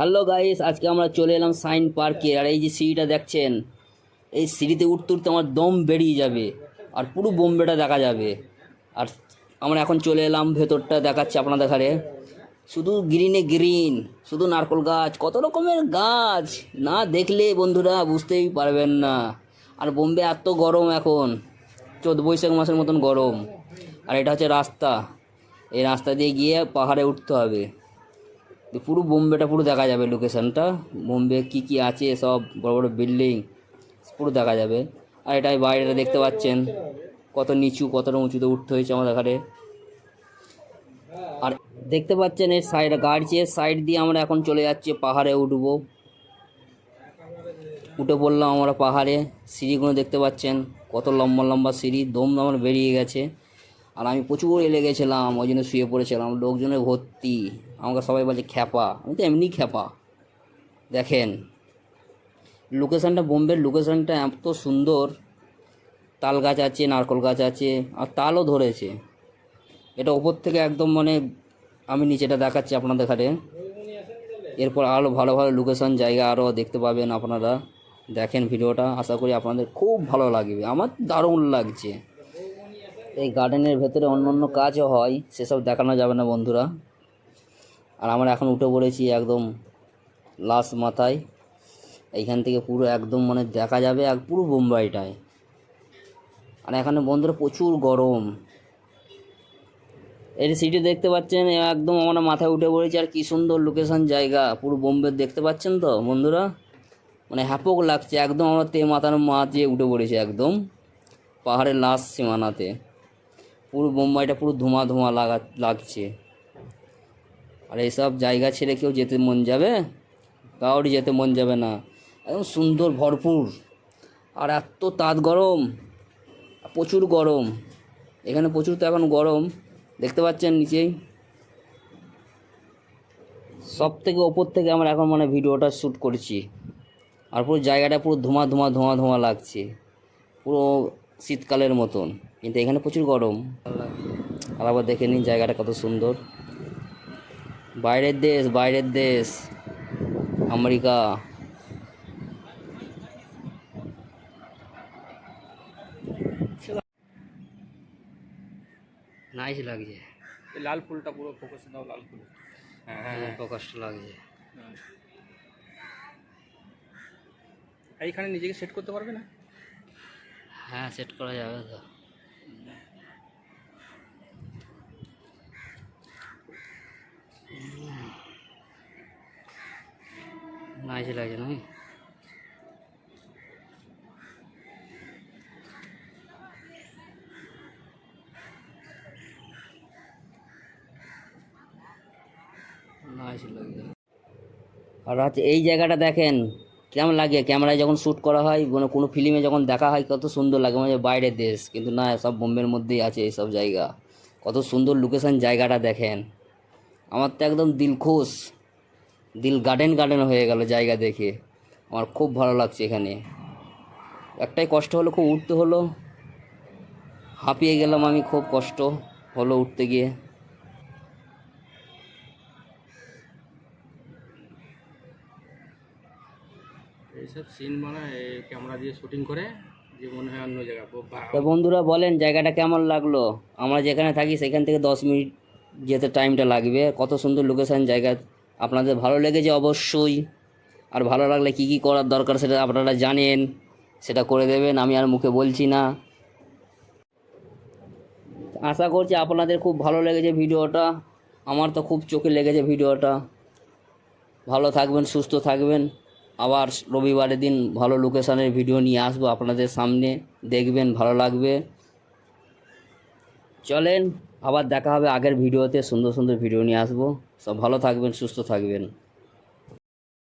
Hello guys, আজকে আমরা চলে এলাম সাইন পার্কে। আর এই যে সিঁড়িটা দেখছেন, এই সিঁড়িতে উঠতে উঠতে আমার দম বেরিয়ে যাবে, আর পুরো বোম্বেটা দেখা যাবে। আর আমরা এখন চলে এলাম, ভেতরটা দেখাচ্ছি আপনাদের ঘরে শুধু গ্রিনে গ্রিন শুধু নারকল গাছ, কত রকমের গাছ। না দেখলে বন্ধুরা বুঝতেই পারবেন না। আর বোম্বে এত গরম এখন চোদ্দ বৈশাখ মাসের মতন গরম। আর এটা হচ্ছে রাস্তা, এই রাস্তা দিয়ে গিয়ে পাহাড়ে উঠতে হবে। পুরো বোম্বেটা পুরো দেখা যাবে লোকেশনটা বোম্বে কি কি আছে, সব বড় বড় বিল্ডিং পুরো দেখা যাবে। আর এটাই বাইরেটা দেখতে পাচ্ছেন, কত নিচু কতটা উঁচুতে উঠতে হয়েছে আমাদের ঘাটে আর দেখতে পাচ্ছেন এর সাইড গাড়ির সাইড দিয়ে আমরা এখন চলে যাচ্ছি, পাহাড়ে উঠবো। উঠে পড়লাম আমরা পাহাড়ে, সিঁড়িগুলো দেখতে পাচ্ছেন, কত লম্বা লম্বা সিঁড়ি, দম আমার বেরিয়ে গেছে। আর আমি প্রচুর এলে গেছিলাম, ওই জন্য শুয়ে পড়েছিলাম। লোকজনের ভর্তি আমাকে সবাই বলছে খ্যাপা। আমি তো এমনি খ্যাপা। দেখেন লোকেশানটা বোম্বের লোকেশানটা এত সুন্দর। তাল গাছ আছে, নারকল গাছ আছে, আর তালও ধরেছে। এটা ওপর থেকে একদম মানে আমি নিচেটা দেখাচ্ছি আপনাদের ঘাটে এরপর আরও ভালো ভালো লোকেশন জায়গা আরও দেখতে পাবেন আপনারা। দেখেন ভিডিওটা, আশা করি আপনাদের খুব ভালো লাগবে। আমার দারুণ লাগছে। এই গার্ডেনের ভেতরে অন্য অন্য কাজও হয়, সেসব দেখানো যাবে না বন্ধুরা। আর আমরা এখন উঠে পড়েছি একদম লাস্ট মাথায়। এইখান থেকে পুরো একদম মানে দেখা যাবে এক পুরো বোম্বাইটায়। আর এখানে বন্ধুরা প্রচুর গরম। এই সিটি দেখতে পাচ্ছেন একদম আমরা মাথায় উঠে পড়েছি। আর কী সুন্দর লোকেশন জায়গা, পুরো বোম্বে দেখতে পাচ্ছেন তো বন্ধুরা? মানে হ্যাপক লাগছে, একদম আমরা তে মাথার মাঝে উঠে পড়েছি একদম। পাহাড়ের লাস্ট সীমানাতে। পুরো বোম্বাইটা পুরো ধোঁয়া ধোঁয়া লাগা লাগছে। আর এইসব জায়গা ছেড়ে কেউ যেতে মন যাবে? কাউরি যেতে মন যাবে না। একদম সুন্দর, ভরপুর। আর এত তাঁত গরম, প্রচুর গরম। এখানে প্রচুর তো এখন গরম। দেখতে পাচ্ছেন নিচেই? সব থেকে ওপর থেকে আমরা এখন মানে ভিডিওটা শ্যুট করছি। আর পুরো জায়গাটা পুরো ধোঁয়া ধোঁয়া ধোঁয়া ধোঁয়া লাগছে। পুরো শীতকালের মতন। কিন্তু এখানে প্রচুর গরম। আর আবার দেখে নিন জায়গাটা কত সুন্দর। বাইরের দেশ বাইরের দেশ। আমেরিকা। নাইস লাগছে। লাল ফুলটা পুরো ফোকাসে দাও লাল ফুল। হ্যাঁ হ্যাঁ হ্যাঁ। কষ্ট লাগছে। হ্যাঁ। এইখানে নিজেকে সেট করতে পারবে না? হ্যাঁ সেট করা যাবে তো। আর হচ্ছে এই জায়গাটা দেখেন, কেমন লাগে? ক্যামেরায় যখন শ্যুট করা হয় কোনো কোনো ফিল্মে যখন দেখা হয়, কত সুন্দর লাগে। মানে বাইরের দেশ, কিন্তু না, সব বোম্বের মধ্যেই আছে এইসব জায়গা। কত সুন্দর লোকেশন জায়গাটা দেখেন। আমার তো একদম দিল খুশ দিল গার্ডেন গার্ডেন হয়ে গেল জায়গা দেখে। আমার খুব ভালো লাগছে এখানে। একটাই কষ্ট হলো খুব উঠতে হলো। হাঁপিয়ে গেলাম আমি খুব কষ্ট হলো উঠতে গিয়ে। এইসব সিন মানে ক্যামেরা দিয়ে শুটিং করে যে মনে হয় অন্য জায়গা। তো বন্ধুরা বলেন জায়গাটা কেমন লাগল? আমরা যেখানে থাকি সেখান থেকে দশ মিনিট যেতে টাইমটা লাগবে। কত সুন্দর লোকেশান জায়গা আপনাদের ভালো লেগেছে অবশ্যই। আর ভালো লাগলে কি কি করার দরকার সেটা আপনারা জানেন, সেটা করে দেবেন, আমি আর মুখে বলছি না। আশা করছি আপনাদের খুব ভালো লেগেছে ভিডিওটা, আমার তো খুব চোখে লেগেছে ভিডিওটা। ভালো থাকবেন, সুস্থ থাকবেন। আবার রবিবারের দিন ভালো লোকেশানের ভিডিও নিয়ে আসব আপনাদের সামনে, দেখবেন, ভালো লাগবে। চলেন, আবার দেখা হবে আগের ভিডিওতে, সুন্দর সুন্দর ভিডিও নিয়ে আসব। সব ভালো থাকবেন, সুস্থ থাকবেন।